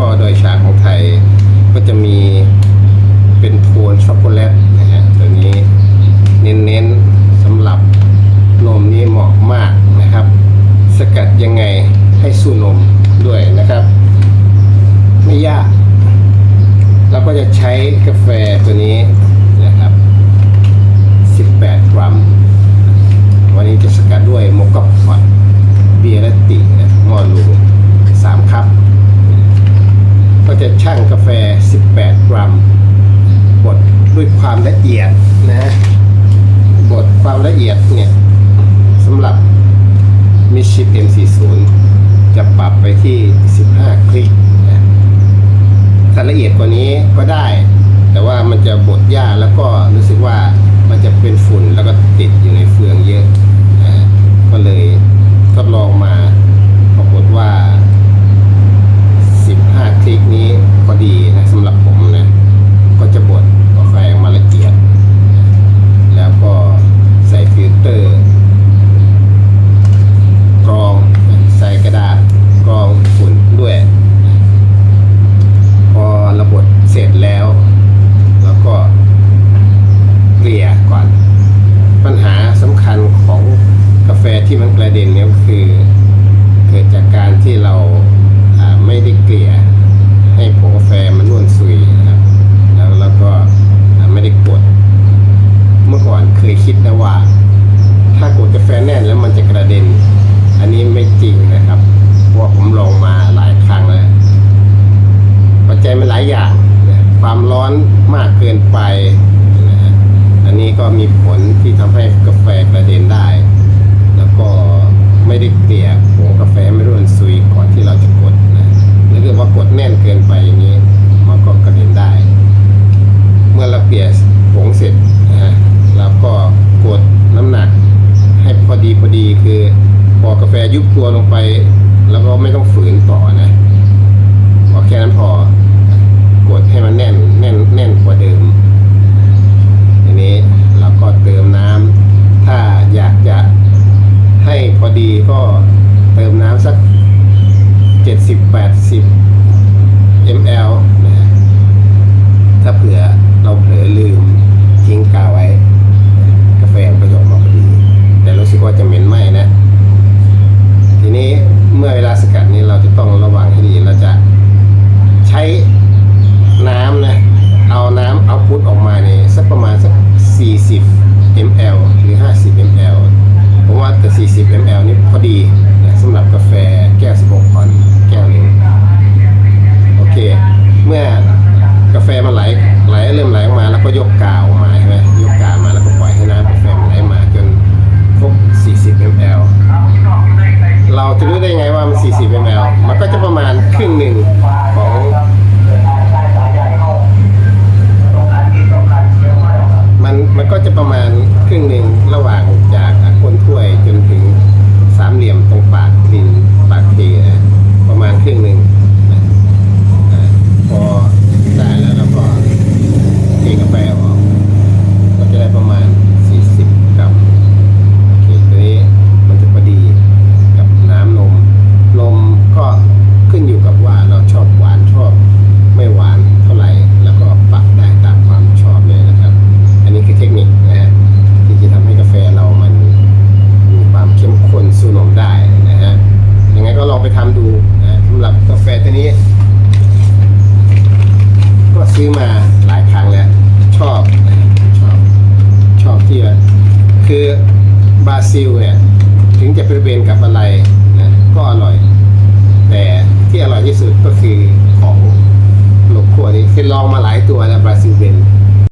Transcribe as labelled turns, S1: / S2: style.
S1: ก็ดอยช้างของไทย ก็จะมีเป็นโทนช็อกโกแลตนะฮะตัวนี้เน้นๆสำหรับนมนี้เหมาะมากนะครับ สกัดยังไงให้สู้นมด้วยนะครับ ไม่ยาก เราก็จะใช้กาแฟตัวนี้นะครับ 18 กรัม วันนี้จะสกัดด้วยมกกับฟอนเบียร์และติมอลูสามครับ จะชั่งกาแฟ 18 กรัม บดด้วยความละเอียดนะ บดความละเอียดเนี่ยสำหรับมิชิป M40 จะปรับไปที่ 15 คลิกนะถ้าละเอียดกว่านี้ก็ได้ แต่ว่ามันจะบดยากแล้วก็รู้สึกว่ามันจะเป็นฝุ่นแล้วก็ติดอยู่ในเฟืองเยอะนะก็เลยทดลองมาปรากฏว่า 15 คลิกนี้พอดีนะสำหรับผมนะ ก็จะบดกาแฟออกมาละเอียด แล้วก็ใส่ฟิลเตอร์ กรองใส่กระดาษกรองฝุ่นด้วย พอระบดเสร็จแล้ว แล้วก็เกลี่ยก่อน ปัญหาสำคัญของกาแฟ ที่มันกระเด็นเนี่ยก็คือ เกิดจากการที่เราไม่ได้เกลี่ยให้ผงกาแฟมันนวลซุยนะครับ แล้วแล้วก็ไม่ได้กด เมื่อก่อนเคยคิดนะว่า ถ้ากดกาแฟแน่นแล้วมันจะกระเด็น อันนี้ไม่จริงนะครับเพราะผมลองมาหลายครั้งแล้วปัจจัยมันหลายอย่างนะความร้อนมากเกินไป อันนี้ก็มีผลที่ทำให้กาแฟกระเด็นได้ แล้วก็ไม่ได้เกลี่ยผงกาแฟไม่ร่วนซุยก่อนที่เราจะกดนะหรือว่ากดแน่นเกินไปอย่างนี้ มันก็กระเด็นได้ เมื่อเราเกลี่ยผงเสร็จนะฮะเราก็กดน้ำหนัก ให้พอดีพอดีคือพอกาแฟยุบตัวลงไป แล้วก็ไม่ต้องฝืนต่อนะพอแค่นั้นพอกดให้มันแน่นแน่นแน่นกว่าเดิม ทีนี้เราก็เติมน้ำถ้าอยากจะให้พอดีก็เติมน้ำสัก 80 ml นะฮะถ้าเผื่อเราเผลอลืมทิ้งกาวไว้ กาแฟมันก็จะออกมาพอดี แต่รู้สึกว่าจะเหม็นไหม้นะ ทีนี้เมื่อเวลาสกัดนี้เราจะต้องระวังให้ดี เราจะใช้น้ำนะ เอาน้ำเอาพุทออกมาเนี่ยสักประมาณสัก 40 ml หรือ 50 ml ผมว่าแต่ 40 ml นี่พอดีนะสำหรับกาแฟแก้ว 16ออนซ์แก้วหนึ่ง โอเค เมื่อกาแฟมันไหลไหลเริ่มไหลออกมาแล้วก็ยกกาวออกมาใช่ไหมยกกาวมาแล้วก็ปล่อยให้น้ำกาแฟมันไหลมาจนครบ 40 ml เราจะรู้ได้ไงว่ามัน 40 ml มันก็จะประมาณครึ่งหนึ่งของมันมันก็จะประมาณครึ่งหนึ่งระหว่างจากก้นถ้วยจนถึงสามเหลี่ยมตรงปากดินปากทีนะประมาณครึ่งหนึ่งนะ อ่าพอได้แล้วเราก็เทกาแฟออกก็จะได้ประมาณ 40 กรัมโอเคตัวนี้มันจะพอดีกับน้ำนม นมก็ขึ้นอยู่กับว่าเราชอบหวานชอบไม่หวานเท่าไหร่ แล้วก็ปรับได้ตามความชอบเลยนะครับ อันนี้คือเทคนิคนะฮะที่จะทำให้กาแฟเรามันมีความเข้มข้นสู้นมได้นะฮะยังไงก็ลองไปทำดูนะสำหรับกาแฟตัวนี้ ก็ซื้อมาหลายครั้งแล้ว ชอบชอบ ชอบที่ว่า คือบราซิลเนี่ยถึงจะเปเบนกับอะไรนะก็อร่อย แต่ที่อร่อยที่สุดก็คือของหลโก้นี้คือลองมาหลายตัวแล้วบราซิลเบน